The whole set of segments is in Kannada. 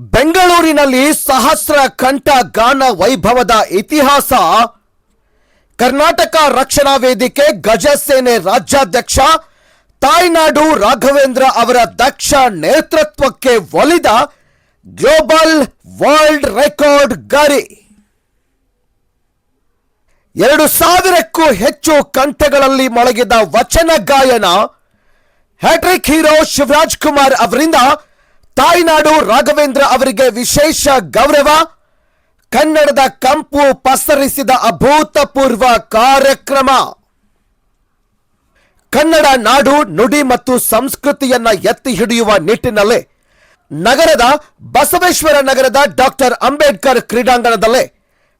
ಬೆಂಗಳೂರಿನಲ್ಲಿ ಸಹಸ್ರ ಕಂಠ ಗಾನ ವೈಭವದ ಇತಿಹಾಸ. ಕರ್ನಾಟಕ ರಕ್ಷಣಾ ವೇದಿಕೆ ಗಜಸೇನೆ ರಾಜ್ಯಾಧ್ಯಕ್ಷ ತಾಯ್ನಾಡು ರಾಘವೇಂದ್ರ ಅವರ ದಕ್ಷ ನೇತೃತ್ವಕ್ಕೆ ಒಲಿದ ಗ್ಲೋಬಲ್ ವರ್ಲ್ಡ್ ರೆಕಾರ್ಡ್ ಗರಿ. ಎರಡು ಸಾವಿರಕ್ಕೂ ಹೆಚ್ಚು ಕಂಠಗಳಲ್ಲಿ ಮೊಳಗಿದ ವಚನ ಗಾಯನ ಹ್ಯಾಟ್ರಿಕ್ ಹೀರೋ ಶಿವರಾಜ್ ಕುಮಾರ್ ಅವರಿಂದ ತಾಯ್ನಾಡು ರಾಘವೇಂದ್ರ ಅವರಿಗೆ ವಿಶೇಷ ಗೌರವ. ಕನ್ನಡದ ಕಂಪು ಪಸರಿಸಿದ ಅಭೂತಪೂರ್ವ ಕಾರ್ಯಕ್ರಮ. ಕನ್ನಡ ನಾಡು ನುಡಿ ಮತ್ತು ಸಂಸ್ಕೃತಿಯನ್ನ ಎತ್ತಿ ಹಿಡಿಯುವ ನಿಟ್ಟಿನಲ್ಲಿ ನಗರದ ಬಸವೇಶ್ವರ ನಗರದ ಡಾಕ್ಟರ್ ಅಂಬೇಡ್ಕರ್ ಕ್ರೀಡಾಂಗಣದಲ್ಲಿ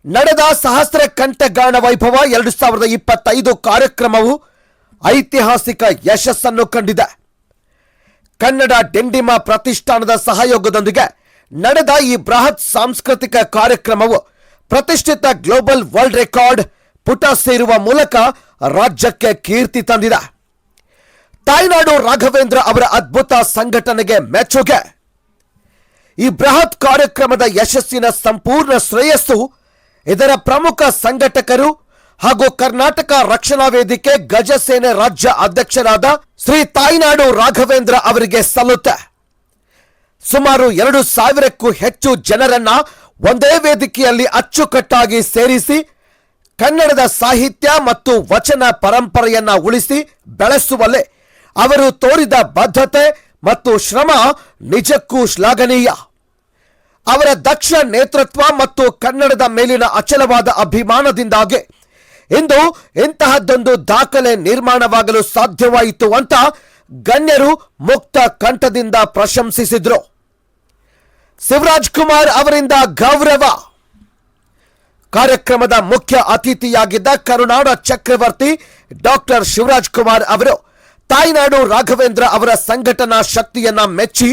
ನಡೆದ ಸಹಸ್ರ ಕಂಠಗಾನ ವೈಭವ ಎರಡು ಸಾವಿರದ ಇಪ್ಪತ್ತೈದು ಕಾರ್ಯಕ್ರಮವು ಐತಿಹಾಸಿಕ ಯಶಸ್ಸನ್ನು ಕಂಡಿದೆ. ಕನ್ನಡ ಡೆಂಡಿಮಾ ಪ್ರತಿಷ್ಠಾನದ ಸಹಯೋಗದೊಂದಿಗೆ ನಡೆದ ಈ ಬೃಹತ್ ಸಾಂಸ್ಕೃತಿಕ ಕಾರ್ಯಕ್ರಮವು ಪ್ರತಿಷ್ಠಿತ ಗ್ಲೋಬಲ್ ವರ್ಲ್ಡ್ ರೆಕಾರ್ಡ್ ಪುಟ ಸೇರುವ ಮೂಲಕ ರಾಜ್ಯಕ್ಕೆ ಕೀರ್ತಿ ತಂದಿದೆ. ತಾಯ್ನಾಡು ರಾಘವೇಂದ್ರ ಅವರ ಅದ್ಭುತ ಸಂಘಟನೆಗೆ ಮೆಚ್ಚುಗೆ. ಈ ಬೃಹತ್ ಕಾರ್ಯಕ್ರಮದ ಯಶಸ್ಸಿನ ಸಂಪೂರ್ಣ ಶ್ರೇಯಸ್ಸು ಇದರ ಪ್ರಮುಖ ಸಂಘಟಕರು ಹಾಗೂ ಕರ್ನಾಟಕ ರಕ್ಷಣಾ ವೇದಿಕೆ ಗಜಸೇನೆ ರಾಜ್ಯ ಅಧ್ಯಕ್ಷರಾದ ಶ್ರೀ ತಾಯ್ನಾಡು ರಾಘವೇಂದ್ರ ಅವರಿಗೆ ಸಲ್ಲುತ್ತೆ. ಸುಮಾರು ಎರಡು ಸಾವಿರಕ್ಕೂ ಹೆಚ್ಚು ಜನರನ್ನ ಒಂದೇ ವೇದಿಕೆಯಲ್ಲಿ ಅಚ್ಚುಕಟ್ಟಾಗಿ ಸೇರಿಸಿ, ಕನ್ನಡದ ಸಾಹಿತ್ಯ ಮತ್ತು ವಚನ ಪರಂಪರೆಯನ್ನ ಉಳಿಸಿ ಬೆಳೆಸುವಲ್ಲೇ ಅವರು ತೋರಿದ ಬದ್ಧತೆ ಮತ್ತು ಶ್ರಮ ನಿಜಕ್ಕೂ ಶ್ಲಾಘನೀಯ. ಅವರ ದಕ್ಷ ನೇತೃತ್ವ ಮತ್ತು ಕನ್ನಡದ ಮೇಲಿನ ಅಚಲವಾದ ಅಭಿಮಾನದಿಂದಾಗಿ ಇಂದು ಇಂತಹದ್ದೊಂದು ದಾಖಲೆ ನಿರ್ಮಾಣವಾಗಲು ಸಾಧ್ಯವಾಯಿತು ಅಂತ ಗಣ್ಯರು ಮುಕ್ತ ಕಂಠದಿಂದ ಪ್ರಶಂಸಿಸಿದ್ರು. ಶಿವರಾಜ್ ಕುಮಾರ್ ಅವರಿಂದ ಗೌರವ. ಕಾರ್ಯಕ್ರಮದ ಮುಖ್ಯ ಅತಿಥಿಯಾಗಿದ್ದ ಕರುನಾಡ ಚಕ್ರವರ್ತಿ ಡಾಕ್ಟರ್ ಶಿವರಾಜ್ ಕುಮಾರ್ ಅವರು ತಾಯ್ನಾಡು ರಾಘವೇಂದ್ರ ಅವರ ಸಂಘಟನಾ ಶಕ್ತಿಯನ್ನ ಮೆಚ್ಚಿ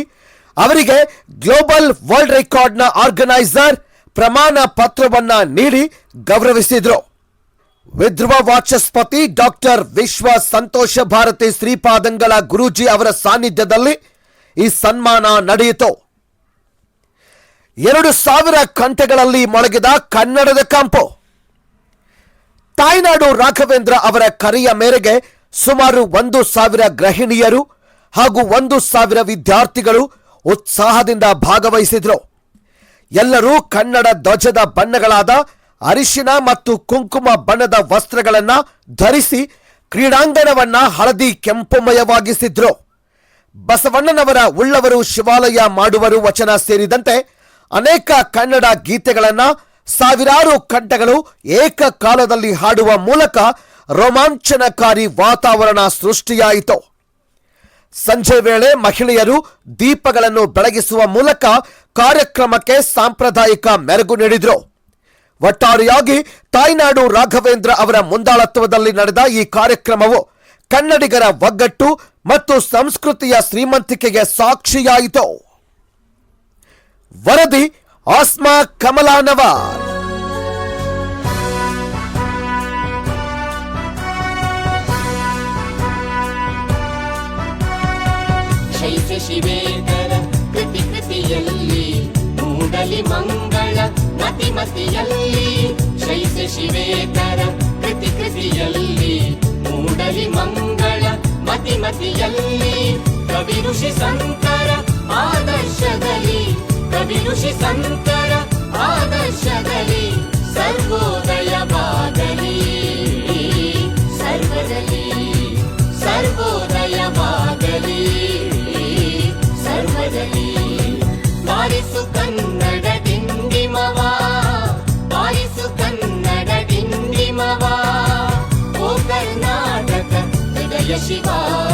ಅವರಿಗೆ ಗ್ಲೋಬಲ್ ವರ್ಲ್ಡ್ ರೆಕಾರ್ಡ್ನ ಆರ್ಗನೈಸರ್ ಪ್ರಮಾಣ ಪತ್ರವನ್ನ ನೀಡಿ ಗೌರವಿಸಿದ್ರು. ವಿಧ್ರುವ ವಾಚಸ್ಪತಿ ಡಾಕ್ಟರ್ ವಿಶ್ವ ಸಂತೋಷ ಭಾರತಿ ಶ್ರೀಪಾದಂಗಳ ಗುರೂಜಿ ಅವರ ಸಾನ್ನಿಧ್ಯದಲ್ಲಿ ಈ ಸನ್ಮಾನ ನಡೆಯಿತು. ಎರಡು ಸಾವಿರ ಕಂಠಗಳಲ್ಲಿ ಮೊಳಗಿದ ಕನ್ನಡದ ಕಂಪು. ತಾಯ್ನಾಡು ರಾಘವೇಂದ್ರ ಅವರ ಕರೆಯ ಮೇರೆಗೆ ಸುಮಾರು ಒಂದು ಸಾವಿರ ಗೃಹಿಣಿಯರು ಹಾಗೂ ಒಂದು ಸಾವಿರ ವಿದ್ಯಾರ್ಥಿಗಳು ಉತ್ಸಾಹದಿಂದ ಭಾಗವಹಿಸಿದರು. ಎಲ್ಲರೂ ಕನ್ನಡ ಧ್ವಜದ ಬಣ್ಣಗಳಾದ ಅರಿಶಿನ ಮತ್ತು ಕುಂಕುಮ ಬಣ್ಣದ ವಸ್ತ್ರಗಳನ್ನ ಧರಿಸಿ ಕ್ರೀಡಾಂಗಣವನ್ನ ಹಳದಿ ಕೆಂಪುಮಯವಾಗಿಸಿದ್ರು. ಬಸವಣ್ಣನವರ ಉಳ್ಳವರು ಶಿವಾಲಯ ಮಾಡುವರು ವಚನ ಸೇರಿದಂತೆ ಅನೇಕ ಕನ್ನಡ ಗೀತೆಗಳನ್ನ ಸಾವಿರಾರು ಕಂಠಗಳು ಏಕಕಾಲದಲ್ಲಿ ಹಾಡುವ ಮೂಲಕ ರೋಮಾಂಚನಕಾರಿ ವಾತಾವರಣ ಸೃಷ್ಟಿಯಾಯಿತು. ಸಂಜೆ ವೇಳೆ ಮಹಿಳೆಯರು ದೀಪಗಳನ್ನು ಬೆಳಗಿಸುವ ಮೂಲಕ ಕಾರ್ಯಕ್ರಮಕ್ಕೆ ಸಾಂಪ್ರದಾಯಿಕ ಮೆರುಗು ನೀಡಿದ್ರು. ಒಟ್ಟಾರೆಯಾಗಿ ತಾಯ್ನಾಡು ರಾಘವೇಂದ್ರ ಅವರ ಮುಂದಾಳತ್ವದಲ್ಲಿ ನಡೆದ ಈ ಕಾರ್ಯಕ್ರಮವು ಕನ್ನಡಿಗರ ಒಗ್ಗಟ್ಟು ಮತ್ತು ಸಂಸ್ಕೃತಿಯ ಶ್ರೀಮಂತಿಕೆಗೆ ಸಾಕ್ಷಿಯಾಯಿತು. ವರದಿ ಆಸ್ಮಾ ಕಮಲಾನವಾರ್ ಶೈಸ ಮತಿ ಮತಿಯಲ್ಲಿ ಶೈಸ ಶಿವೇತರ ಕೃತಿ ಕೃತಿಯಲ್ಲಿ, ಮೂಡಲಿ ಮಂಗಳ ಮತಿ ಮತಿಯಲ್ಲಿ, ಕವಿ ಋಷಿ ಸಂತರ ಆದರ್ಶದಲ್ಲಿ, ಕವಿ ಋಷಿ ಸಂತರ ಆದರ್ಶದಲ್ಲಿ. yeshiva.